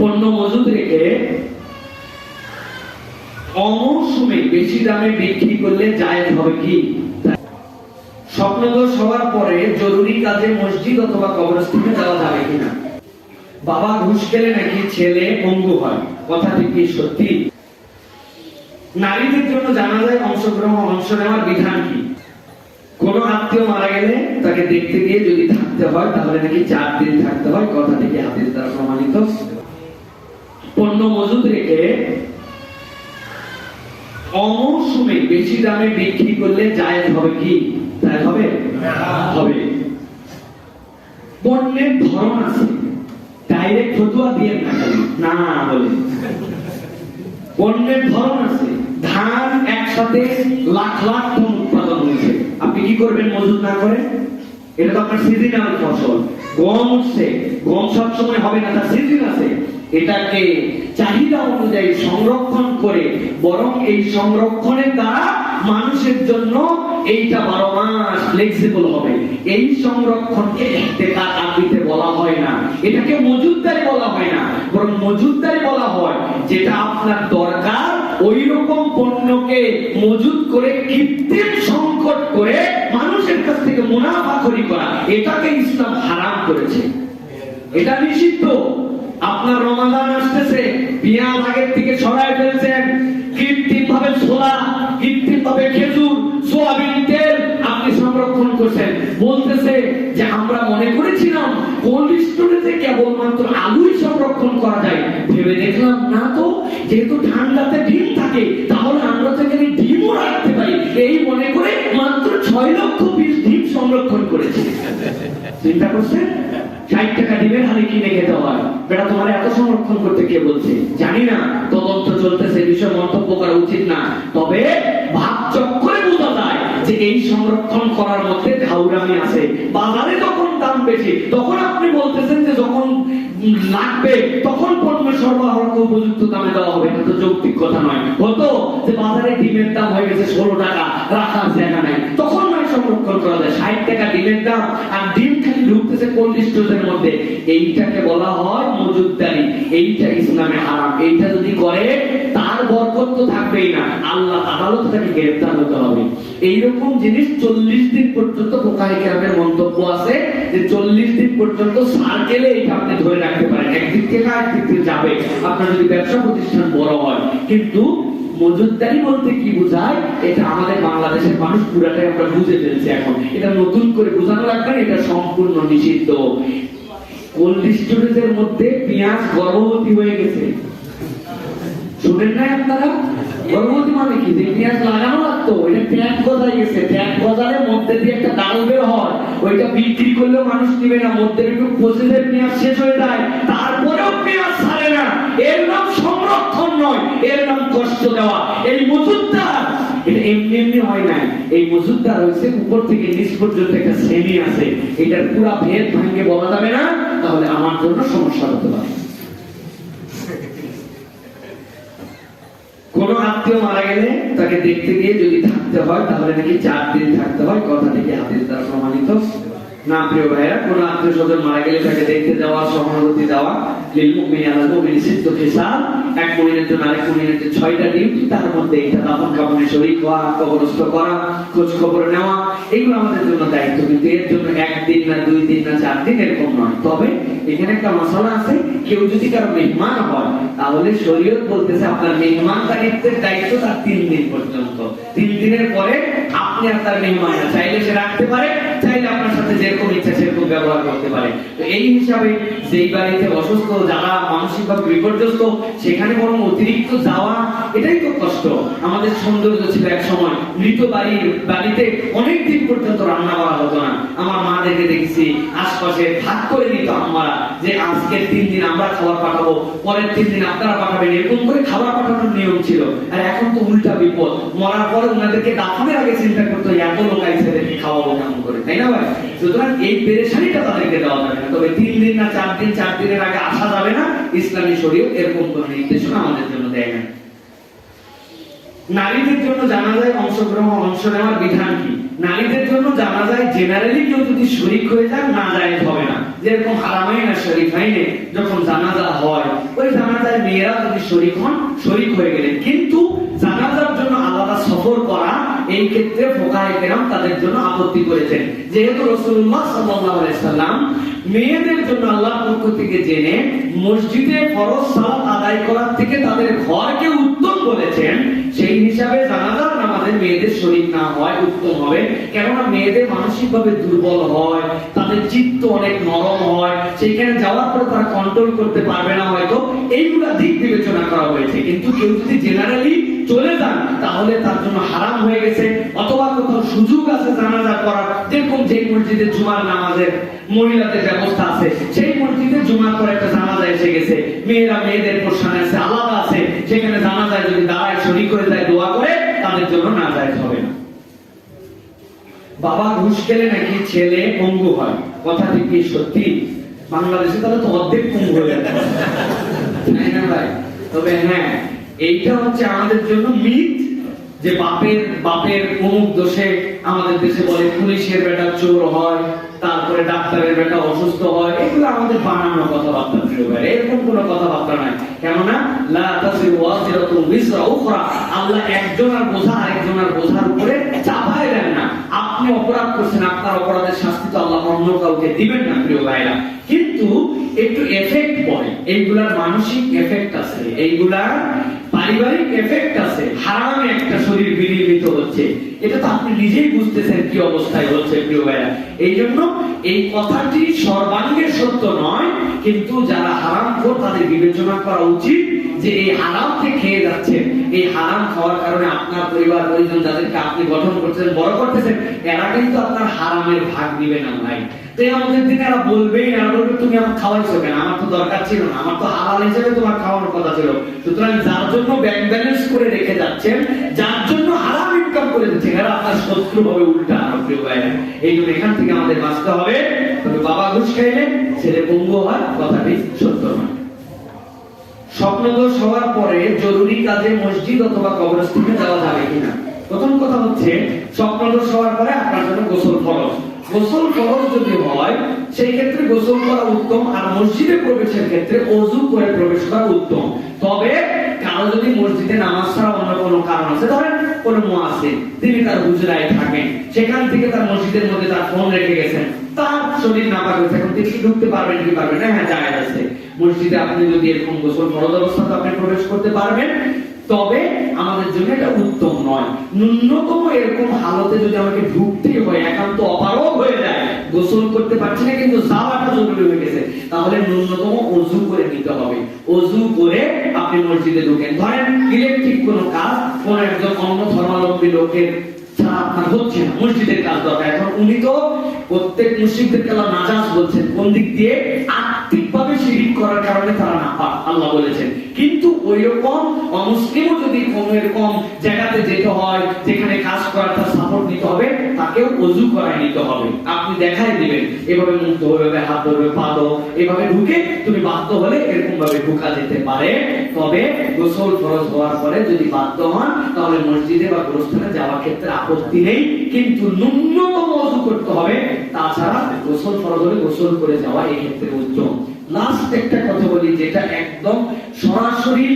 পণ্য মজুদ রেখে অমৌসুমে বেশি দামে বিক্রি করলে জায়েজ হবে কি? স্বপ্নদোষ হওয়ার পরে জরুরি কাজে মসজিদ অথবা কবরস্থানে যাওয়া যাবে কিনা? বাবা ঘুষ খেলে নাকি ছেলে পঙ্গু হয়? কথাটি কি সত্যি? নারীদের জন্য জানা যায় অংশগ্রহণ অংশ নেওয়ার বিধান কি? কোন আত্মীয় মারা গেলে তাকে দেখতে গিয়ে যদি থাকতে হয়, তাহলে নাকি চার দিন থাকতে হয়? কথা থেকে হাতের দ্বারা প্রমাণিত? পণ্য মজুদ রেখে অমৌসুমে বেশি দামে বিক্রি করলে জায়েজ হবে কি? জায়েজ হবে? হবে। পণ্যের ধরন আছে। ডাইরেক্ট ফতুয়া দিয়ে না না বলে। পণ্যের ধরন আছে। ধান একসাথে লাখ লাখ টন উৎপাদন হয়েছে। আপনি কি করবেন মজুদ না করে? এটা তো আপনার সিজনাল ফসল। গম উঠছে। গম সবসময় হবে না, তার সিজন আছে। এটাকে চাহিদা অনুযায়ী সংরক্ষণ করে, বরং এই সংরক্ষণের দ্বারা মানুষের জন্য এইটা বারো মাস ফ্লেক্সিবল হবে। এই সংরক্ষণকে আরবিতে বলা হয় না। এটাকে মজুদদারি বলা হয় না। বরং মজুদদারি বলা হয়, যেটা আপনার দরকার ওই রকম পণ্যকে মজুদ করে, কৃত্রিম সংকট করে মানুষের কাছ থেকে মুনাফা করি করা। এটাকে ইসলাম হারাম করেছে। এটা নিষিদ্ধ। আপনার রমাদান আসতেছে, পেঁয়াজ আগের থেকে ছড়ায় ফেলছেন। কৃত্রিম ভাবে ছোলা কৃত্রিম ভাবে খেজুর, সোয়াবিন তেল আপনি সংরক্ষণ করছেন। বলতেছে যে আমরা মনে করেছিলাম কোল্ড স্টোরেজে কেবলমাত্র আলুই সংরক্ষণ করা যায়। ভেবে দেখলাম, না তো, যেহেতু ঠান্ডাতে ডিম থাকে, তাহলে আমরা তো এখানে ডিমও রাখতে পারি। এই মনে করে মাত্র ছয় লক্ষ পিস ডিম সংরক্ষণ করেছি। চিন্তা করছেন? ষাট টাকা ডিমের হালি কিনে খেতে হয়। বেটা, তোমার এত সংরক্ষণ করতে কে বলছে? জানি না, তদন্ত চলতেছে বিষয় মন্তব্য করা উচিত না। তবে ভাব চক্করে বোঝা যায় যে এই সংরক্ষণ করার মধ্যে ধাউরামি আছে। বাজারে যখন দাম বেশি, তখন আপনি বলতেছেন যে যখন লাগবে, তখন পণ্য সরবরাহকে উপযুক্ত দামে দেওয়া হবে। এটা তো যৌক্তিক কথা নয়। হতো যে বাজারে ডিমের দাম হয়ে গেছে ষোলো টাকা, রাখার জায়গা নাই। তখন নয় সংরক্ষণ করা যায়। ষাট টাকা ডিমের দাম আর ডিম খালি ঢুকতেছে কোল্ড স্টোরেজের মধ্যে। এইটাকে বলা হয় মজুদদারি এইটা ইসলামে হারাম। এইটা যদি করে, তার বরকত তো থাকবেই না। আল্লাহ আদালত তাকে গ্রেফতার হতে হবে। এইরকম জিনিস চল্লিশ দিন পর্যন্ত বোকারি কেরামের মন্তব্য আছে যে চল্লিশ দিন পর্যন্ত সার্কেলে এইটা আপনি ধরে রাখতে পারেন। একদিক থেকে আরেকদিক থেকে যাবে। আপনার যদি ব্যবসা প্রতিষ্ঠান বড় হয়। কিন্তু মজুদদারি বলতে কি বোঝায়? এটা আমাদের বাংলাদেশের মানুষ পুরাটাই আমরা বুঝে ফেলছি এখন। এটা নতুন করে বোঝানো লাগবে এটা সম্পূর্ণ নিষিদ্ধ। কোল্ড স্টোরেজের মধ্যে পেঁয়াজ গর্ভবতী হয়ে গেছে। শুনেন নাই আপনারা? গর্ভবতী মানে কি? যে পেঁয়াজ লাগানো লাগতো ওইটা ট্যাগ গজায় গেছে। ট্যাগ গজালে মধ্যে দিয়ে একটা ডাল বের হয়। ওইটা বিক্রি করলেও মানুষ নিবে না। মধ্যে একটু প্রসেসের পেঁয়াজ শেষ হয়ে যায়। তারপরেও পেঁয়াজ এর নাম সংরক্ষণ নয়, এর নাম কষ্ট দেওয়া। এই মজুদদার, এটা এমনি এমনি হয় এই মজুদদার হয়েছে উপর থেকে নিচ পর্যন্ত একটা শ্রেণি আছে। এটার পুরা ভেদ ভাঙ্গে বলা যাবে না, তাহলে আমার জন্য সমস্যা হতে পারে। কোন আত্মীয় মারা গেলে তাকে দেখতে গিয়ে যদি থাকতে হয়, তাহলে নাকি চার দিন থাকতে হয়, কথা থেকে হাতের দ্বারা প্রমাণিত। না, প্রিয় আত্মীয় স্বজন মারা গেলে তাকে দেখতে দেওয়া, সহানুভূতি দেওয়া চার দিন এরকম তবে এখানে একটা আছে, কেউ যদি কারও মেহমান হয়, তাহলে শরীয়ত বলতেছে, আপনার মেহমান দায়িত্বের দায়িত্ব তার তিন দিন পর্যন্ত। তিন দিনের পরে আপনি আর তার মেহমান চাইলে সে রাখতে পারে চাইলে আপনার সাথে যেরকম ইচ্ছা সেরকম ব্যবহার করতে পারে তো এই হিসাবে যেই বাড়িতে অসুস্থ, যারা বিপর্যস্ত, সেখানে বরং অতিরিক্ত যাওয়া, এটাই তো কষ্ট। আমাদের সৌন্দর্য ছিল এক সময়, মৃত বাড়ির বাড়িতে অনেক দিন পর্যন্ত রান্না করা হতো না। আমার দেখেছি, আশপাশে ভাগ করে দিত আমরা যে আজকের তিন দিন আমরা খাবার পাঠাবো, পরের তিন দিন আপনারা পাঠাবেন, এরকম করে খাবার পাঠানোর নিয়ম ছিল। আর এখন তো উল্টা বিপদ। মরার পরে ওনাদেরকে আগে চিন্তা করতো এত লোক আইসেদেরকে খাওয়াবো কেমন করে? তাই না ভাই? সুতরাং এই পেরেশানিটা তাদেরকে দেওয়া যাবে না। তবে তিন দিন না চার দিন, চার দিনের আগে আসা যাবে না। ইসলামী শরীয় এরকম নির্দেশনা আমাদের জন্য দেয় না। নারীদের জন্য জানা যায় অংশগ্রহণ, অংশ নেওয়ার বিধান কি? নারীদের জন্য জানা যায় জেনারেলি কেউ যদি শরিক হয়ে যান না যায় হবে না। যেরকম হারামাইন আর শরীফাইনে যখন জানাজা হয়, ওই জানাজায় মেয়েরা যদি শরিক হন, শরিক হয়ে গেলেন কিন্তু এই ক্ষেত্রে ফোকায় কেরাম তাদের জন্য আপত্তি করেছেন। যেহেতু রসুল্লাহ সাল্লাম মেয়েদের জন্য আল্লাহ পক্ষ থেকে জেনে মসজিদে ফরজ সালাত আদায় করার থেকে তাদের ঘরকে উত্তম বলেছেন, সেই হিসাবে জানাজার নামাজে মেয়েদের শরীর না হয় উত্তম হবে। কেননা মেয়েদের মানসিকভাবে দুর্বল হয়, তাদের চিত্ত অনেক নরম হয় সেখানে যাওয়ার পরে তারা কন্ট্রোল করতে পারবে না হয়তো। এইগুলা দিক বিবেচনা করা হয়েছে। কিন্তু কেউ যদি জেনারেলি চলে যান, তাহলে তার জন্য হারাম হয়ে গেছে। অথবা কোথাও সুযোগ আছে জানাজা করার, যেরকম যে মসজিদে জুমার নামাজের মহিলাদের ব্যবস্থা আছে, সেই মসজিদে জুমার পর একটা জানাজা এসে গেছে। মেয়েরা মেয়েদের পোষণ আছে, আলাদা আছে। সেখানে জানা যায় যদি দাঁড়ায় সঠিক করে যায় দোয়া করে, তাদের জন্য না যায় হবে না। বাবা ঘুষ খেলে নাকি ছেলে পঙ্গু হয়? কথা কি সত্যি? বাংলাদেশে তাহলে তো অর্ধেক পঙ্গু হয়ে যাবে তবে হ্যাঁ এইটা হচ্ছে আমাদের জন্য মিথ যে বাপের বাপের অমুক দোষে আমাদের দেশে বলে পুলিশের বেটা চোর হয়, তারপরে ডাক্তারের বেটা অসুস্থ হয়, এগুলো আমাদের বানানো কথাবার্তা প্রিয় ভাই, এরকম কোনো কথাবার্তা নাই কেননা আল্লাহ একজনের বোঝা আরেকজনের বোঝার উপরে দেন না। আপনি অপরাধ করছেন, আপনার অপরাধের শাস্তি তো আল্লাহ অন্য কাউকে দিবেন না প্রিয় ভাইরা। কিন্তু একটু এফেক্ট পড়ে। এইগুলার মানসিক এফেক্ট আছে। এইগুলার পারিবারিক এফেক্ট আছে, হারামে একটা শরীর বিনির্মিত হচ্ছে। এটা তো আপনি নিজেই বুঝতেছেন কি অবস্থায় হচ্ছে, প্রিয় ভাইরা। এই জন্য এই কথাটি সর্বাঙ্গের সত্য নয়, কিন্তু যারা হারাম খোর তাদের বিবেচনা করা উচিত। যে এই হারামকে খেয়ে যাচ্ছেন এই হারাম খাওয়ার কারণে আপনার পরিবার পরিজন যাদেরকে আপনি গঠন করতেছেন বড় করতেছেন, এরা কিন্তু আপনার হারামের ভাগ দিবে না ভাই। তো আমাদের এরা বলবে, তুমি আমার খাওয়াইছো কেন? আমার তো দরকার ছিল না, আমার তো হালাল হিসেবে তোমার খাওয়ানোর কথা ছিল। সুতরাং যার জন্য ব্যাংক ব্যালেন্স করে রেখে যাচ্ছেন, যার জন্য হারাম ইনকাম করে দিচ্ছেন এরা আপনার শত্রু হবে উল্টা আর এই জন্য এখান থেকে আমাদের বাঁচতে হবে। তবে বাবা ঘুষ খাইলে, ছেলে পঙ্গু হয়, কথাটি সত্য নয়। স্বপ্নদোষ হওয়ার পরে জরুরি কাজে মসজিদ অথবা কবরস্থানে যাওয়া যাবে কিনা? প্রথম কথা হচ্ছে, স্বপ্নদোষ হওয়ার পরে আপনার জন্য গোসল ফরজ। গোসল ফরজ যদি হয়, সেই ক্ষেত্রে গোসল করা উত্তম, আর মসজিদে প্রবেশের ক্ষেত্রে অজু করে প্রবেশ করা উত্তম। তবে কারও যদি মসজিদে নামাজ ছাড়া অন্য কোনো কারণ আছে, ধরেন কোনো তিনি তার হুজরায় থাকেন, সেখান থেকে তার মসজিদের মধ্যে তার ফোন রেখে গেছেন। তার শরীর হয়েছে এখন তিনি ঢুকতে পারবেন, কি পারবেন না? হ্যাঁ আছে। মসজিদে আপনি যদি এরকম গোসল ফরজ অবস্থাতে আপনি প্রবেশ করতে পারবেন। তবে আমাদের জন্য এটা উত্তম নয়। ন্যূনতম এরকম হালতে যদি আমাকে ঢুকতেই হয়, একান্ত অপারগ হয়ে যায়। গোসল করতে পারছি না, কিন্তু গেছে তাহলে ন্যূনতম অজু করে নিতে হবে। অজু করে আপনি মসজিদে ঢুকেন। ধরেন ইলেকট্রিক কোনো কাজ, কোন একজন অন্য ধর্মাবলম্বী লোকের দিক দিয়ে? তারা না বলেছেন। কিন্তু ওই রকম যদি কোন এরকম জায়গাতে যেতে হয় যেখানে কাজ করার তার সাপোর্ট নিতে হবে তাকেও অজু করায় নিতে হবে। আপনি দেখাই দিবেন, এভাবে মুখ ধরবে হাত ধরবে, পা ধো, এভাবে ঢুকে তুমি বাধ্য হলে এরকম ভাবে ঢুকা যেতে পারে। তবে গোসল ফরজ হওয়ার পরে যদি বাধ্য হন, তাহলে মসজিদে বা গোরস্থানে যাওয়ার ক্ষেত্রে আপত্তি নেই, কিন্তু ন্যূনতম অজু করতে হবে। তাছাড়া গোসল ফরজ হলে গোসল করে যাওয়া এই ক্ষেত্রে উত্তম। লাস্ট একটা কথা বলি, যেটা একদম সরাসরি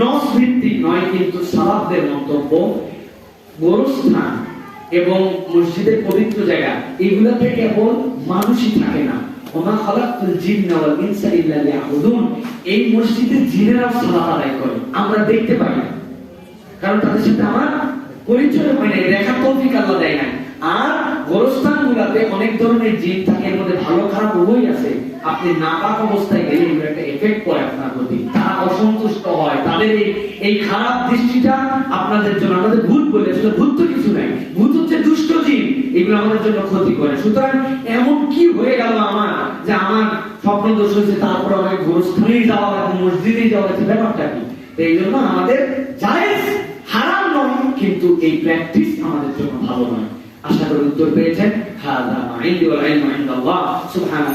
নস ভিত্তিক নয়, কিন্তু সালাফদের মন্তব্য। গোরস্থান এবং মসজিদের পবিত্র জায়গা, এগুলাতে কেবল মানুষই থাকে না। ওমা খালাকতুল জিন্না ওয়াল ইনসা ইল্লা লিয়াবুদুন। এই মসজিদে জিনেরা সালাত আদায় করে। আমরা দেখতে পাই না। কারণ তাদের সাথে আমার পরিচয় হয় না দেখা তৌফিক আল্লাহ দেয় না আর গোরস্থান গুলাতে অনেক ধরনের জিন থাকে, এর মধ্যে ভালো খারাপ উভয় আছে। আপনি নাপাক অবস্থায় গেলে এগুলো একটা এফেক্ট পড়ে আপনার প্রতি। তারা অসন্তুষ্ট হয়। তাদের এই খারাপ দৃষ্টিটা আপনাদের জন্য, আমাদের ভূত বলে আসলে ভূত তো কিছু নাই। ভূত হচ্ছে দুষ্ট জিন। এগুলো আমাদের জন্য ক্ষতি করে। সুতরাং এমন কি হয়ে গেল আমার, যে আমার স্বপ্ন দোষ হয়েছে, তারপর আমাকে গোরস্থানেই যাওয়া এবং মসজিদেই যাওয়া হচ্ছে ব্যাপারটা কি? এই জন্য আমাদের জায়েজ হারাম নয়, কিন্তু এই প্র্যাকটিস আমাদের জন্য ভালো নয়। আশা করি উত্তর পেয়েছেন হাদা মা ইনদি ওয়াল ইলমু ইনদাল্লাহ সুবহানাল্লাহ